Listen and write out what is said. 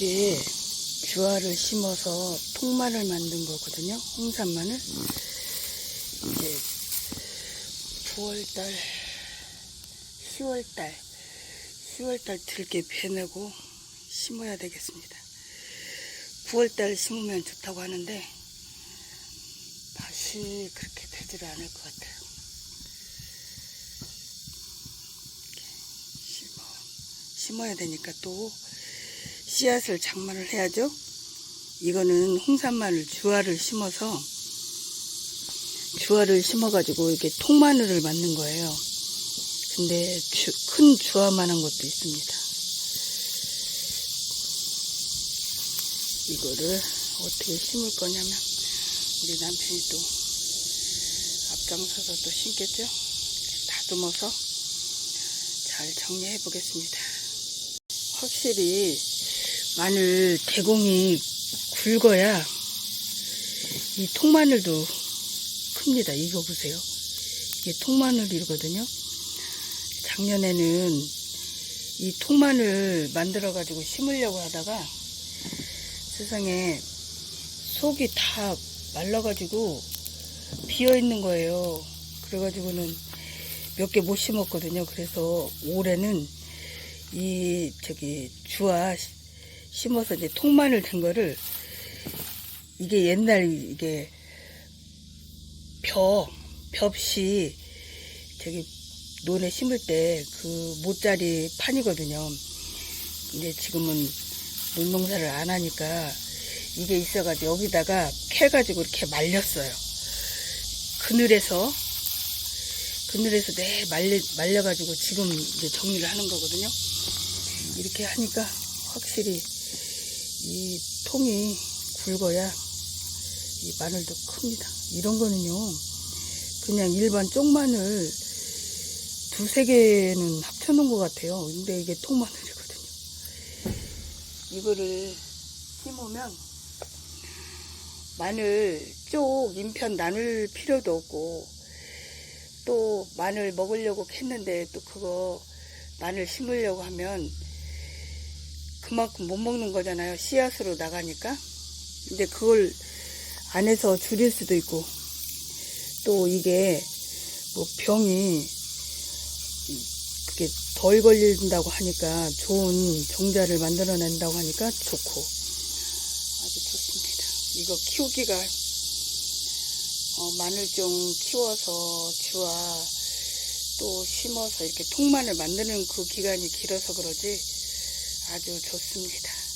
이게 주화를 심어서 통마늘 만든 거거든요. 홍산마늘. 이제 9월달, 10월달, 10월달 들게 베내고 심어야 되겠습니다. 9월달 심으면 좋다고 하는데 다시 그렇게 되질 않을 것 같아요. 이렇게 심어, 심어야 되니까 또 씨앗을 장만을 해야죠. 이거는 홍산마늘 주화를 심어서 주화를 심어가지고 이렇게 통마늘을 만든 거예요. 근데 주- 큰 주화만한 것도 있습니다. 이거를 어떻게 심을 거냐면 우리 남편이 또 앞장서서 또 심겠죠. 다듬어서 잘 정리해 보겠습니다. 확실히 마늘 대공이 굵어야 이 통마늘도 큽니다. 이거 보세요. 이게 통마늘이거든요. 작년에는 이 통마늘 만들어 가지고 심으려고 하다가 세상에 속이 다 말라가지고 비어 있는 거예요. 그래가지고는 몇 개 못 심었거든요. 그래서 올해는 이 저기 시- 심어서 이제 통마늘 된 거를 이게 옛날 이게 벼 벽시 저기 논에 심을 때 그 모짜리 판이거든요. 근데 지금은 논농사를 안 하니까 이게 있어가지고 여기다가 캐가지고 이렇게 말렸어요. 그늘에서 그늘에서 내 말려 말려가지고 지금 이제 정리를 하는 거거든요. 이렇게 하니까 확실히 이 통이 굵어야 이 마늘도 큽니다. 이런 거는요, 그냥 일반 쪽마늘 두세 개는 합쳐놓은 것 같아요. 근데 이게 통마늘이거든요. 이거를 심으면 마늘 쪽 인편 나눌 필요도 없고 또 마늘 먹으려고 했는데 또 그거 마늘 심으려고 하면 그만큼 못 먹는 거잖아요. 씨앗으로 나가니까. 근데 그걸 안에서 줄일 수도 있고 또 이게 뭐 병이 그게 덜 걸린다고 하니까 좋은 종자를 만들어낸다고 하니까 좋고 아주 좋습니다. 이거 키우기가 어, 마늘 좀 키워서 주와 또 심어서 이렇게 통마늘 만드는 그 기간이 길어서 그러지 아주 좋습니다.